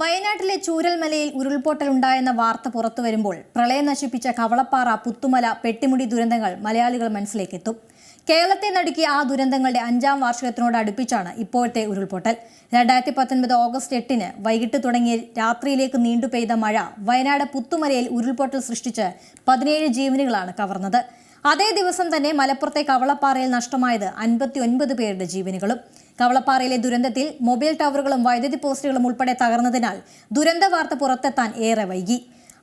വയനാട്ടിലെ ചൂരൽമലയിൽ ഉരുൾപൊട്ടൽ ഉണ്ടായെന്ന വാർത്ത പുറത്തു വരുമ്പോൾ പ്രളയം നശിപ്പിച്ച കവളപ്പാറ പുത്തുമല പെട്ടിമുടി ദുരന്തങ്ങൾ മലയാളികൾ മനസ്സിലേക്കെത്തും. കേരളത്തെ നടുക്കിയ ആ ദുരന്തങ്ങളുടെ അഞ്ചാം വാർഷികത്തിനോട് അടുപ്പിച്ചാണ് ഇപ്പോഴത്തെ ഉരുൾപൊട്ടൽ. രണ്ടായിരത്തി പത്തൊൻപത് ഓഗസ്റ്റ് എട്ടിന് വൈകിട്ട് തുടങ്ങിയ രാത്രിയിലേക്ക് നീണ്ടു പെയ്ത മഴ വയനാട് പുത്തുമലയിൽ ഉരുൾപൊട്ടൽ സൃഷ്ടിച്ച് പതിനേഴ് ജീവനുകളാണ് കവർന്നത്. അതേ ദിവസം തന്നെ മലപ്പുറത്തെ കവളപ്പാറയിൽ നഷ്ടമായത് അൻപത്തി ഒൻപത് പേരുടെ ജീവനുകളും. കവളപ്പാറയിലെ ദുരന്തത്തിൽ മൊബൈൽ ടവറുകളും വൈദ്യുതി പോസ്റ്റുകളും ഉൾപ്പെടെ തകർന്നതിനാൽ ദുരന്ത വാർത്ത പുറത്തെത്താൻ ഏറെ വൈകി.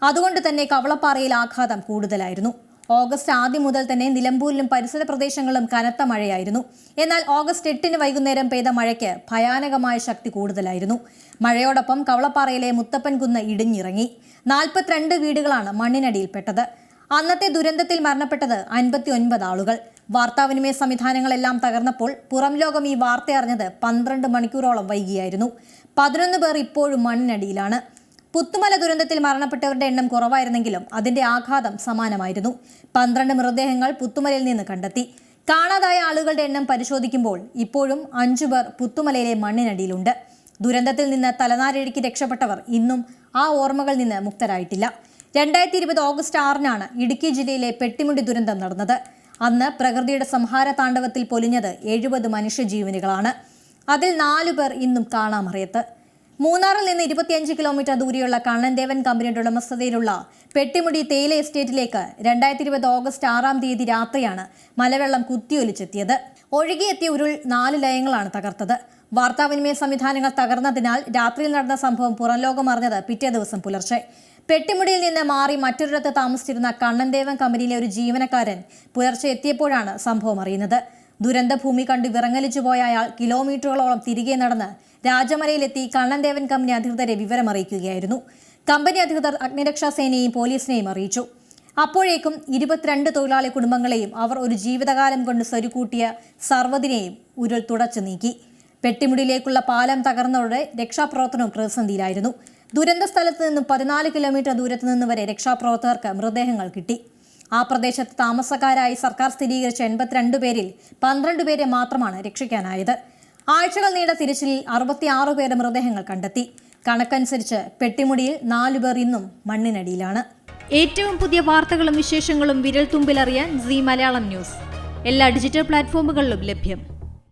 അതുകൊണ്ട് തന്നെ കവളപ്പാറയിൽ ആഘാതം കൂടുതലായിരുന്നു. ഓഗസ്റ്റ് ആദ്യം മുതൽ തന്നെ നിലമ്പൂരിലും പരിസര പ്രദേശങ്ങളിലും കനത്ത മഴയായിരുന്നു. എന്നാൽ ഓഗസ്റ്റ് എട്ടിന് വൈകുന്നേരം പെയ്ത മഴയ്ക്ക് ഭയാനകമായ ശക്തി കൂടുതലായിരുന്നു. മഴയോടൊപ്പം കവളപ്പാറയിലെ മുത്തപ്പൻകുന്ന് ഇടിഞ്ഞിറങ്ങി. നാൽപ്പത്തിരണ്ട് വീടുകളാണ് മണ്ണിനടിയിൽപ്പെട്ടത്. അന്നത്തെ ദുരന്തത്തിൽ മരണപ്പെട്ടത് അൻപത്തി ഒൻപത് ആളുകൾ. വാർത്താവിനിമയ സംവിധാനങ്ങളെല്ലാം തകർന്നപ്പോൾ പുറം ലോകം ഈ വാർത്ത അറിഞ്ഞത് പന്ത്രണ്ട് മണിക്കൂറോളം വൈകിയായിരുന്നു. പതിനൊന്ന് പേർ ഇപ്പോഴും മണ്ണിനടിയിലാണ്. പുത്തുമല ദുരന്തത്തിൽ മരണപ്പെട്ടവരുടെ എണ്ണം കുറവായിരുന്നെങ്കിലും അതിന്റെ ആഘാതം സമാനമായിരുന്നു. പന്ത്രണ്ട് മൃതദേഹങ്ങൾ പുത്തുമലയിൽ നിന്ന് കണ്ടെത്തി. കാണാതായ ആളുകളുടെ എണ്ണം പരിശോധിക്കുമ്പോൾ ഇപ്പോഴും അഞ്ചു പേർ പുത്തുമലയിലെ മണ്ണിനടിയിലുണ്ട്. ദുരന്തത്തിൽ നിന്ന് തലനാരിഴയ്ക്ക് രക്ഷപ്പെട്ടവർ ഇന്നും ആ ഓർമ്മകളിൽ നിന്ന് മുക്തരായിട്ടില്ല. രണ്ടായിരത്തി ഇരുപത് ഓഗസ്റ്റ് ആറിനാണ് ഇടുക്കി ജില്ലയിലെ പെട്ടിമുടി ദുരന്തം നടന്നത്. അന്ന് പ്രകൃതിയുടെ സംഹാര താണ്ഡവത്തിൽ പൊലിഞ്ഞത് എഴുപത് മനുഷ്യജീവനുകളാണ്. അതിൽ നാലു പേർ ഇന്നും കാണാമറിയത്ത്. മൂന്നാറിൽ നിന്ന് ഇരുപത്തിയഞ്ച് കിലോമീറ്റർ ദൂരെയുള്ള കണ്ണൻദേവൻ കമ്പനിയുടെ ഉടമസ്ഥതയിലുള്ള പെട്ടിമുടി തേയില എസ്റ്റേറ്റിലേക്ക് രണ്ടായിരത്തി ഇരുപത് ഓഗസ്റ്റ് ആറാം തീയതി രാത്രിയാണ് മലവെള്ളം കുത്തിയൊലിച്ചെത്തിയത്. ഒഴുകിയെത്തിയ ഉരുൾ നാല് ലയങ്ങളാണ് തകർത്തത്. വാർത്താവിനിമയ സംവിധാനങ്ങൾ തകർന്നതിനാൽ രാത്രിയിൽ നടന്ന സംഭവം പുറംലോകം അറിഞ്ഞത് പിറ്റേ ദിവസം പുലർച്ചെ. പെട്ടിമുടിയിൽ നിന്ന് മാറി മറ്റൊരിടത്ത് താമസിച്ചിരുന്ന കണ്ണൻദേവൻ കമ്പനിയിലെ ഒരു ജീവനക്കാരൻ പുലർച്ചെ എത്തിയപ്പോഴാണ് സംഭവം അറിയുന്നത്. ദുരന്തഭൂമി കണ്ട് വിറങ്ങലിച്ചു പോയ അയാൾ കിലോമീറ്ററുകളോളം തിരികെ നടന്ന് രാജമലയിലെത്തി കണ്ണൻദേവൻ കമ്പനി അധികൃതരെ വിവരം അറിയിക്കുകയായിരുന്നു. കമ്പനി അധികൃതർ അഗ്നിരക്ഷാ സേനയെയും പോലീസിനെയും അറിയിച്ചു. അപ്പോഴേക്കും ഇരുപത്തിരണ്ട് തൊഴിലാളി കുടുംബങ്ങളെയും അവർ ഒരു ജീവിതകാലം കൊണ്ട് സ്വരുക്കൂട്ടിയ സർവതിനെയും ഉരുൾ തുടച്ചു നീക്കി. പെട്ടിമുടിയിലേക്കുള്ള പാലം തകർന്നതോടെ രക്ഷാപ്രവർത്തനവും പ്രതിസന്ധിയിലായിരുന്നു. ദുരന്ത സ്ഥലത്ത് നിന്നും പതിനാല് കിലോമീറ്റർ ദൂരത്ത് നിന്ന് വരെ രക്ഷാപ്രവർത്തകർക്ക് മൃതദേഹങ്ങൾ കിട്ടി. ആ പ്രദേശത്ത് താമസക്കാരായി സർക്കാർ സ്ഥിരീകരിച്ച എൺപത്തിരണ്ട് പേരിൽ പന്ത്രണ്ട് പേരെ മാത്രമാണ് രക്ഷിക്കാനായത്. ആഴ്ചകൾ നീണ്ട തിരച്ചിലിൽ അറുപത്തിയാറ് പേരുടെ മൃതദേഹങ്ങൾ കണ്ടെത്തി. കണക്കനുസരിച്ച് പെട്ടിമുടിയിൽ നാലുപേർ ഇന്നും മണ്ണിനടിയിലാണ്. ഏറ്റവും പുതിയ വാർത്തകളും വിശേഷങ്ങളും വിരൽ തുമ്പിലറിയാൻ സി മലയാളം ന്യൂസ്. എല്ലാ ഡിജിറ്റൽ പ്ലാറ്റ്ഫോമുകളിലും ലഭ്യം.